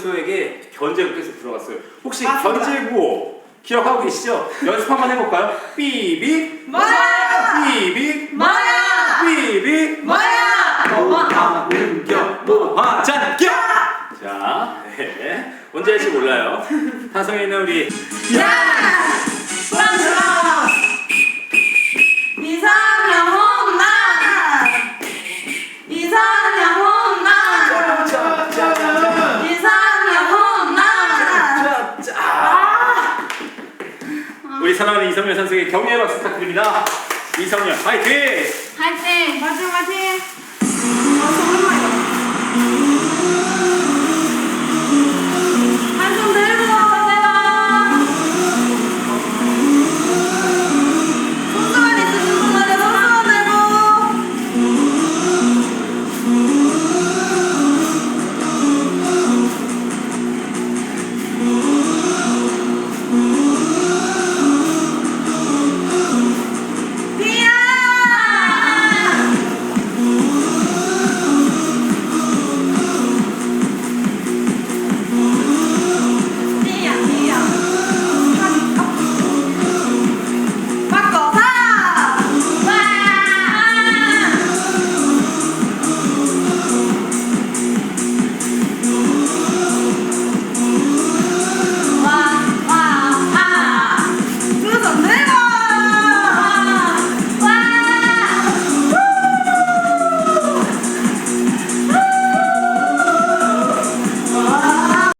선수에게 계속 들어갔어요. 혹시 맞습니다. 견제 구호 기억하고 계시죠? 연습 한번 해볼까요? 삐빅 뭐야? 삐빅 뭐야? 삐빅 뭐야? 모하 능격 모하 잔격 자 네. 뭔지 알지 몰라요 타성에 있는 우리 야! 우리 사랑하는 이성열 선수에게 격려의 박수 부탁드립니다 이성열 파이팅 화이팅! 화이팅 화이팅! 아, 정말